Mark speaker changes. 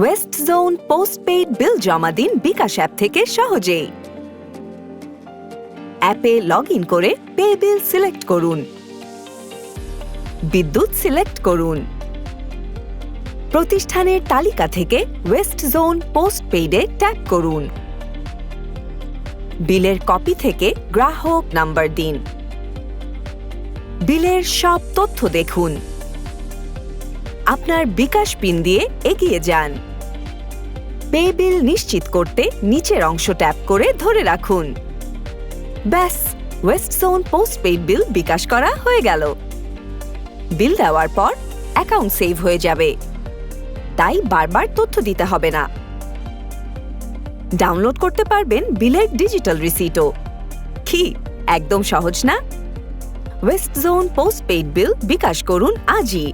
Speaker 1: West zone postpaid বিল জমা দিন bKash app থেকে সহজেই। অ্যাপে লগ ইন করে পে বিল সিলেক্ট করুন। বিদ্যুৎ সিলেক্ট করুন। প্রতিষ্ঠানের তালিকা থেকে ওয়েস্ট জোন পোস্টপেইডে ট্যাগ করুন। বিলের কপি থেকে গ্রাহক নাম্বার দিন। বিলের সব তথ্য দেখুন। আপনার বিকাশ পিন দিয়ে এগিয়ে যান। পে বিল নিশ্চিত করতে নিচের অংশ ট্যাপ করে ধরে রাখুন। ব্যাস west zone postpaid bill bKash করা হয়ে গেল। বিল দেওয়ার পর অ্যাকাউন্ট সেভ হয়ে যাবে। তাই বারবার তথ্য দিতে হবে না। ডাউনলোড করতে পারবেন বিলের ডিজিটাল রিসিটও কি, একদম সহজ না? West zone postpaid bill bKash করুন আজই।